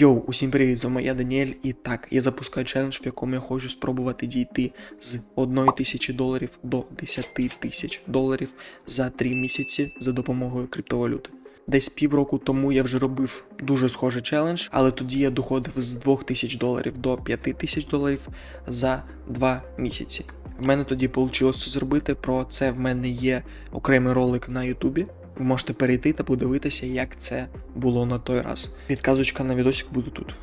Йоу, усім привіт, з вами я Даніель, і так, я запускаю челендж, в якому я хочу спробувати дійти з 1 тисячі доларів до 10 тисяч доларів за 3 місяці за допомогою криптовалюти. Десь півроку тому я вже робив дуже схожий челендж, але тоді я доходив з 2000 доларів до 5000 доларів за 2 місяці. В мене тоді вийшло це зробити. Про це в мене є окремий ролик на Ютубі. Ви можете перейти та подивитися, як це було на той раз. Підказочка на відосик буде тут.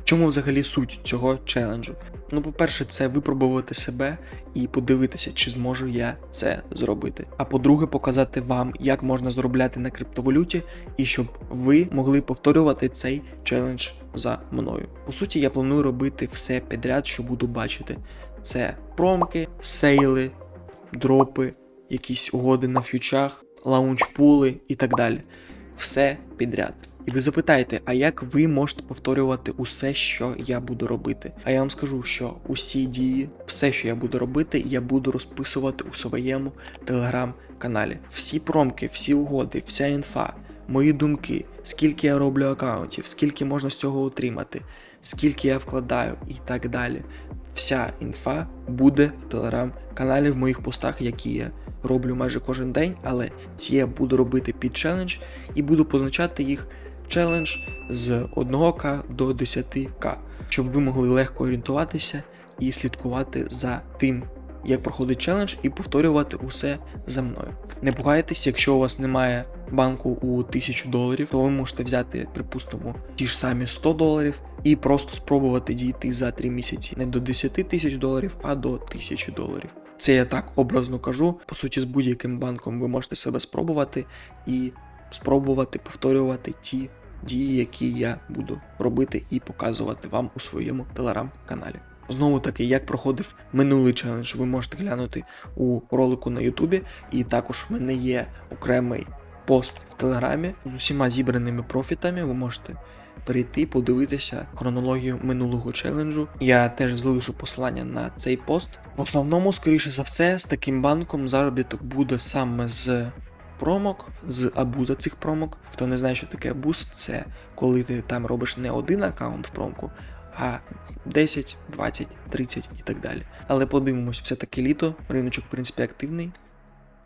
В чому взагалі суть цього челенджу? Ну, по-перше, це випробувати себе і подивитися, чи зможу я це зробити. А по-друге, показати вам, як можна заробляти на криптовалюті, і щоб ви могли повторювати цей челендж за мною. По суті, я планую робити все підряд, що буду бачити. Це промки, сейли, дропи, якісь угоди на фьючах, лаунчпули і так далі. Все підряд. І ви запитаєте, а як ви можете повторювати усе, що я буду робити? А я вам скажу, що усі дії, все, що я буду робити, я буду розписувати у своєму телеграм-каналі. Всі промки, всі угоди, вся інфа, мої думки, скільки я роблю аккаунтів, скільки можна з цього отримати, скільки я вкладаю і так далі. Вся інфа буде в телеграм-каналі в моїх постах, які я роблю майже кожен день, але ці я буду робити під челендж і буду позначати їх челендж з 1к до 10к, щоб ви могли легко орієнтуватися і слідкувати за тим, як проходить челендж, і повторювати усе за мною. Не пугайтесь, якщо у вас немає банку у 1000 доларів, то ви можете взяти, припустимо, ті ж самі 100 доларів і просто спробувати дійти за 3 місяці не до 10 тисяч доларів, а до 1000 доларів. Це я так образно кажу. По суті, з будь-яким банком ви можете себе спробувати і спробувати повторювати ті дії, які я буду робити і показувати вам у своєму телеграм-каналі. Знову таки, як проходив минулий челендж, ви можете глянути у ролику на Ютубі, і також в мене є окремий пост в Телеграмі з усіма зібраними профітами. Ви можете перейти, подивитися хронологію минулого челенджу. Я теж залишу посилання на цей пост. В основному, скоріше за все, з таким банком заробіток буде саме з промок, з абуза цих промок. Хто не знає, що таке абуз, це коли ти там робиш не один аккаунт в промку, а 10, 20, 30 і так далі. Але подивимось, все-таки літо, риночок, в принципі, активний.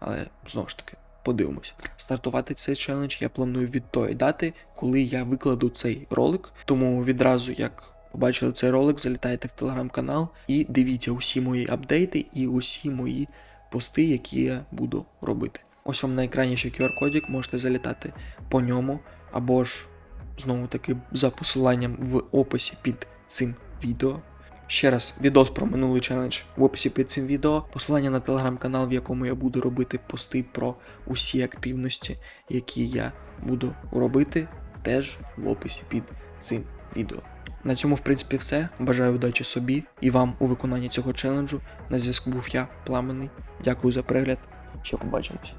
Але знову ж таки, подивимось. Стартувати цей челендж я планую від тої дати, коли я викладу цей ролик. Тому відразу, як побачили цей ролик, залітайте в телеграм-канал і дивіться усі мої апдейти і усі мої пости, які я буду робити. Ось вам на екрані ще QR-кодик, можете залітати по ньому, або ж знову таки за посиланням в описі під цим відео. Ще раз, відос про минулий челендж в описі під цим відео, посилання на телеграм-канал, в якому я буду робити пости про усі активності, які я буду робити, теж в описі під цим відео. На цьому, в принципі, все. Бажаю удачі собі і вам у виконанні цього челенджу. На зв'язку був я, Пламенний. Дякую за перегляд. Ще побачимось.